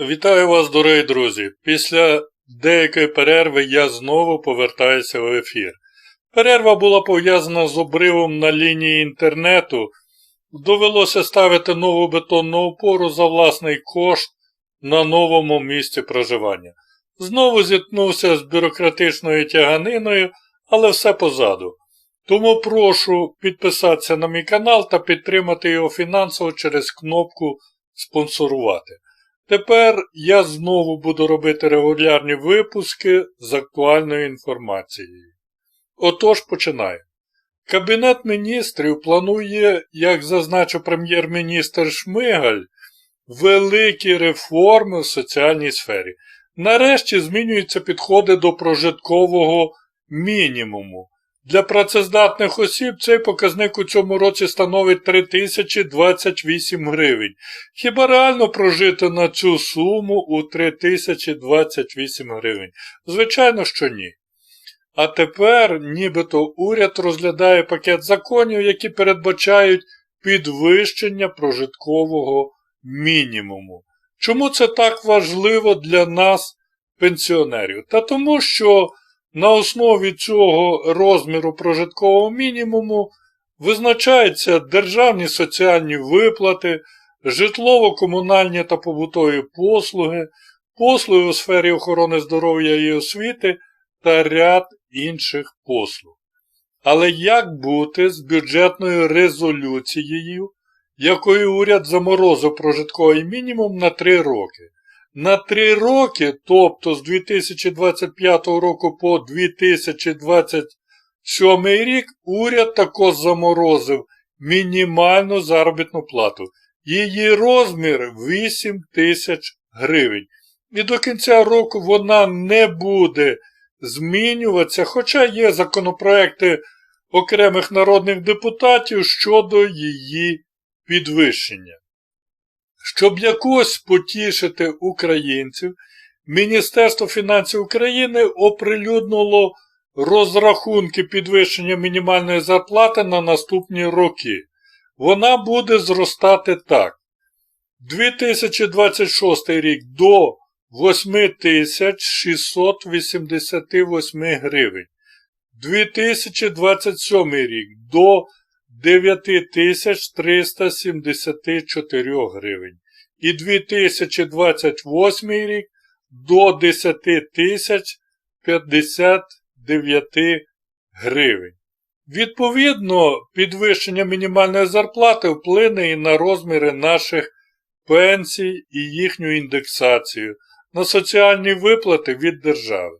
Вітаю вас, дорогі друзі! Після деякої перерви я знову повертаюся в ефір. Перерва була пов'язана з обривом на лінії інтернету. Довелося ставити нову бетонну опору за власний кошт на новому місці проживання. Знову зіткнувся з бюрократичною тяганиною, але все позаду. Тому прошу підписатися на мій канал та підтримати його фінансово через кнопку спонсорувати. Тепер я знову буду робити регулярні випуски з актуальною інформацією. Отож починаю. Кабінет міністрів планує, як зазначив прем'єр-міністр Шмигаль, великі реформи в соціальній сфері. Нарешті змінюються підходи до прожиткового мінімуму. Для працездатних осіб цей показник у цьому році становить 3028 гривень. Хіба реально прожити на цю суму у 3028 гривень? Звичайно, що ні. А тепер нібито уряд розглядає пакет законів, які передбачають підвищення прожиткового мінімуму. Чому це так важливо для нас, пенсіонерів? Та тому, що на основі цього розміру прожиткового мінімуму визначаються державні соціальні виплати, житлово-комунальні та побутові послуги, послуги у сфері охорони здоров'я і освіти та ряд інших послуг. Але як бути з бюджетною резолюцією, якою уряд заморозив прожитковий мінімум на 3 роки? На 3 роки, тобто з 2025 року по 2027 рік, уряд також заморозив мінімальну заробітну плату. Її розмір 8 тисяч гривень. І до кінця року вона не буде змінюватися, хоча є законопроекти окремих народних депутатів щодо її підвищення. Щоб якось потішити українців, Міністерство фінансів України оприлюднило розрахунки підвищення мінімальної зарплати на наступні роки. Вона буде зростати так. 2026 рік до 8688 гривень. 2027 рік до 9374 гривень. І 2028 рік до 10059 гривень. Відповідно, підвищення мінімальної зарплати вплине і на розміри наших пенсій і їхню індексацію на соціальні виплати від держави.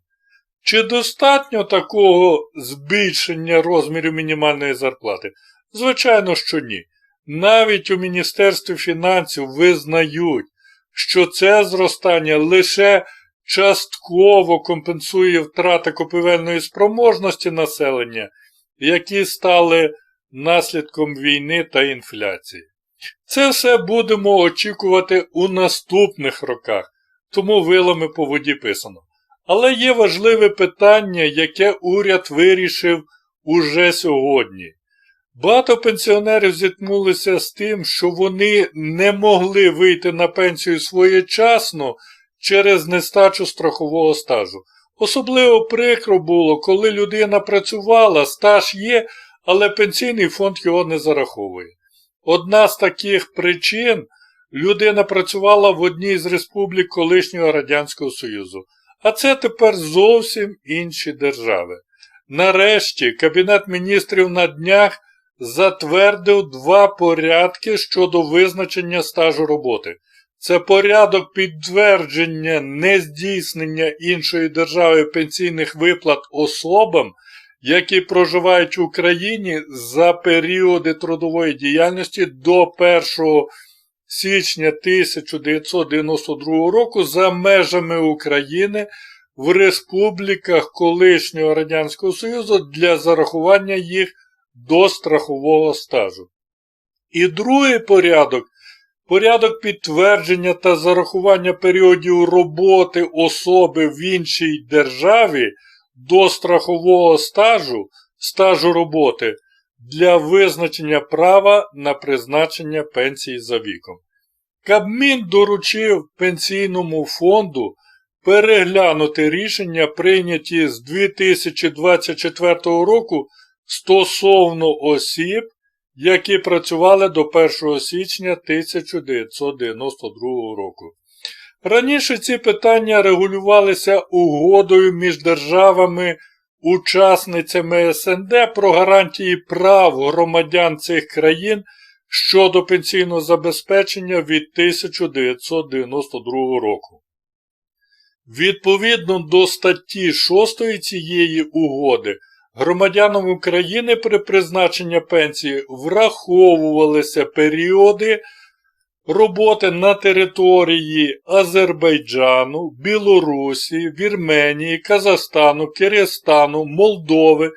Чи достатньо такого збільшення розмірів мінімальної зарплати? Звичайно, що ні. Навіть у Міністерстві фінансів визнають, що це зростання лише частково компенсує втрати купівельної спроможності населення, які стали наслідком війни та інфляції. Це все будемо очікувати у наступних роках, тому вилами по воді писано. Але є важливе питання, яке уряд вирішив уже сьогодні. Багато пенсіонерів зіткнулися з тим, що вони не могли вийти на пенсію своєчасно через нестачу страхового стажу. Особливо прикро було, коли людина працювала, стаж є, але пенсійний фонд його не зараховує. Одна з таких причин людина працювала в одній з республік колишнього Радянського Союзу, а це тепер зовсім інші держави. Нарешті Кабінет міністрів на днях затвердив два порядки щодо визначення стажу роботи. Це порядок підтвердження нездійснення іншої держави пенсійних виплат особам, які проживають в Україні за періоди трудової діяльності до 1 січня 1992 року за межами України в республіках колишнього Радянського Союзу для зарахування їх до страхового стажу. І другий порядок порядок підтвердження та зарахування періодів роботи особи в іншій державі до страхового стажу, стажу роботи для визначення права на призначення пенсії за віком. Кабмін доручив пенсійному фонду переглянути рішення, прийняті з 2024 року стосовно осіб, які працювали до 1 січня 1992 року. Раніше ці питання регулювалися угодою між державами учасницями СНД про гарантії прав громадян цих країн щодо пенсійного забезпечення від 1992 року. Відповідно до статті 6 цієї угоди, громадянам України при призначенні пенсії враховувалися періоди роботи на території Азербайджану, Білорусі, Вірменії, Казахстану, Киргизстану, Молдови,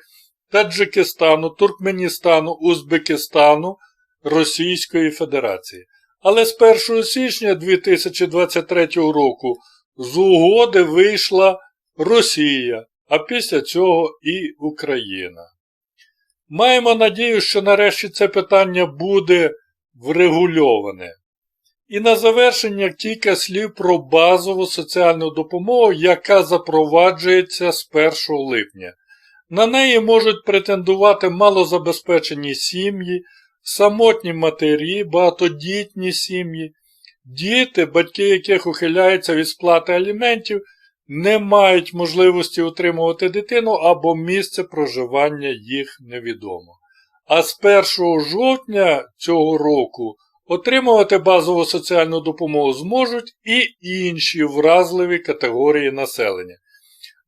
Таджикистану, Туркменістану, Узбекистану, Російської Федерації. Але з 1 січня 2023 року з угоди вийшла Росія, а після цього і Україна. Маємо надію, що нарешті це питання буде врегульоване. І на завершення кілька слів про базову соціальну допомогу, яка запроваджується з 1 липня. На неї можуть претендувати малозабезпечені сім'ї, самотні матері, багатодітні сім'ї, діти, батьки яких ухиляються від сплати аліментів, не мають можливості утримувати дитину або місце проживання їх невідомо. А з 1 жовтня цього року отримувати базову соціальну допомогу зможуть і інші вразливі категорії населення.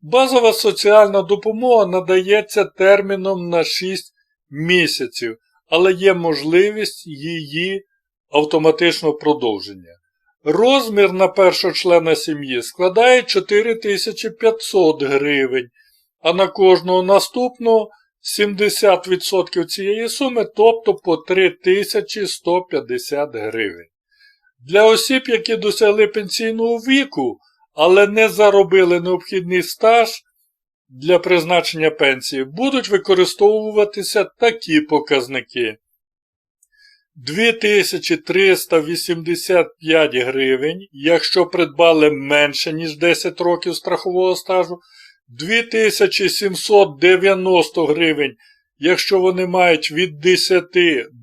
Базова соціальна допомога надається терміном на 6 місяців, але є можливість її автоматичного продовження. Розмір на першого члена сім'ї складає 4500 гривень, а на кожного наступного 70% цієї суми, тобто по 3150 гривень. Для осіб, які досягли пенсійного віку, але не заробили необхідний стаж для призначення пенсії, будуть використовуватися такі показники. 2385 гривень, якщо придбали менше, ніж 10 років страхового стажу, 2790 гривень, якщо вони мають від 10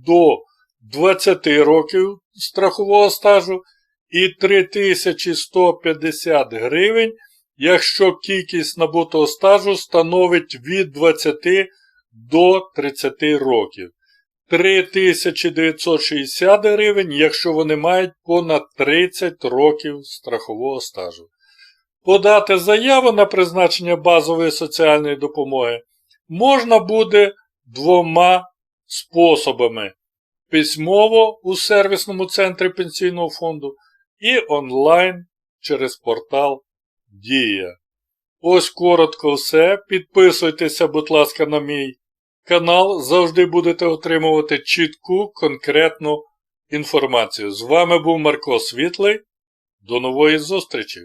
до 20 років страхового стажу, і 3150 гривень, якщо кількість набутого стажу становить від 20 до 30 років. 3960 гривень, якщо вони мають понад 30 років страхового стажу. Подати заяву на призначення базової соціальної допомоги можна буде двома способами: письмово у сервісному центрі пенсійного фонду і онлайн через портал Дія. Ось коротко все. Підписуйтеся, будь ласка, на мій канал. Завжди будете отримувати чітку, конкретну інформацію. З вами був Марко Світлий. До нової зустрічі!